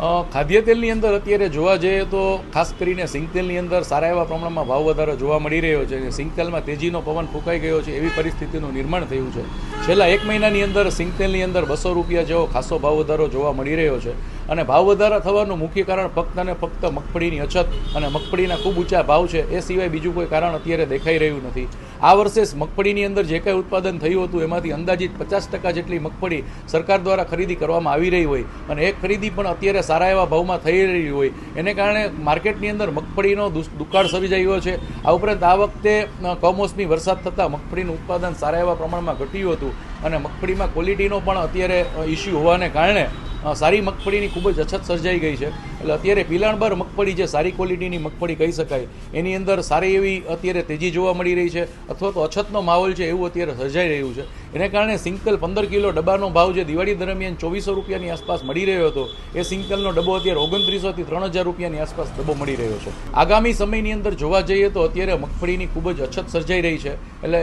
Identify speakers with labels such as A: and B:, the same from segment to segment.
A: ખાદ્ય તેલની અંદર અત્યારે જોવા જઈએ તો ખાસ કરીને સિંગતેલની અંદર સારા એવા પ્રમાણમાં ભાવ વધારો જોવા મળી રહ્યો છે અને સિંગ તેજીનો પવન ફૂંકાઈ ગયો છે એવી પરિસ્થિતિનું નિર્માણ થયું છે. છેલ્લા એક મહિનાની અંદર સિંગતેલની અંદર બસો રૂપિયા જેવો ખાસો ભાવ વધારો જોવા મળી રહ્યો છે અને ભાવ વધારા થવાનું મુખ્ય કારણ ફક્ત અને ફક્ત મગફળીની અછત અને મગફળીના ખૂબ ઊંચા ભાવ છે એ સિવાય બીજું કોઈ કારણ અત્યારે દેખાઈ રહ્યું નથી. આ વર્ષે મગફળીની અંદર જે કાંઈ ઉત્પાદન થયું હતું, એમાંથી અંદાજિત પચાસ ટકા જેટલી મગફળી સરકાર દ્વારા ખરીદી કરવામાં આવી રહી હોય અને એ ખરીદી પણ અત્યારે સારા એવા ભાવમાં થઈ રહી હોય, એને કારણે માર્કેટની અંદર મગફળીનો દુકાળ દુકાળ રહ્યો છે. આ ઉપરાંત આ વખતે કમોસમી વરસાદ થતાં મગફળીનું ઉત્પાદન સારા એવા પ્રમાણમાં ઘટ્યું હતું અને મગફળીમાં ક્વોલિટીનો પણ અત્યારે ઇસ્યુ હોવાને કારણે સારી મગફળીની ખૂબ જ અછત સર્જાઈ ગઈ છે. એટલે અત્યારે પિલાણબાર મગફળી જે સારી ક્વોલિટીની મગફળી કહી શકાય, એની અંદર સારી એવી અત્યારે તેજી જોવા મળી રહી છે, અથવા તો અછતનો માહોલ છે એવું અત્યારે સર્જાઈ રહ્યું છે. એને કારણે સિંકલ પંદર કિલો ડબ્બાનો ભાવ જે દિવાળી દરમિયાન ચોવીસો રૂપિયાની આસપાસ મળી રહ્યો હતો, એ સિંકલનો ડબ્બો અત્યારે ઓગણત્રીસોથી ત્રણ હજાર રૂપિયાની આસપાસ ડબ્બો મળી રહ્યો છે. આગામી સમયની અંદર જોવા જઈએ તો અત્યારે મગફળીની ખૂબ જ અછત સર્જાઈ રહી છે. એટલે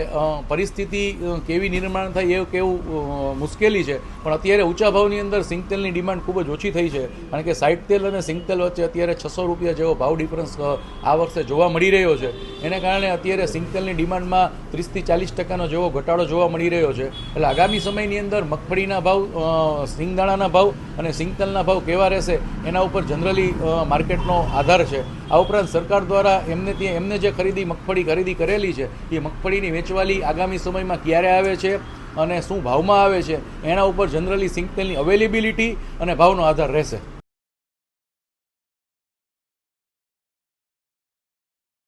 A: પરિસ્થિતિ કેવી નિર્માણ થાય એવું કેવું મુશ્કેલી છે. પણ અત્યારે ઊંચા ભાવની અંદર સિંગતેલની ડિમાન્ડ ખૂબ જ ઓછી થઈ છે. કારણ કે સાઇડ તેલ અને સિંગતેલ વચ્ચે અત્યારે છસો રૂપિયા જેવો ભાવ ડિફરન્સ આ વર્ષે જોવા મળી રહ્યો છે. એને કારણે અત્યારે સિંગતેલની ડિમાન્ડમાં ત્રીસથી ચાલીસ ટકાનો જેવો ઘટાડો જોવા મળી રહ્યો છે. એટલે આગામી સમયની અંદર મગફળીના ભાવ સિંગદાણાના ભાવ અને સિંગતેલના ભાવ કેવા રહેશે એના ઉપર જનરલી માર્કેટનો આધાર છે. આ ઉપરાંત સરકાર દ્વારા એમને ત્યાં, એમને જે ખરીદી, મગફળી ખરીદી કરેલી છે, એ મગફળીની વેચવાલી આગામી સમયમાં ક્યારે આવે છે? અને શું ભાવમાં આવે છે? એના ઉપર જનરલી સિંગતેલની અવેલેબિલિટી અને ભાવનો આધાર રહેશે.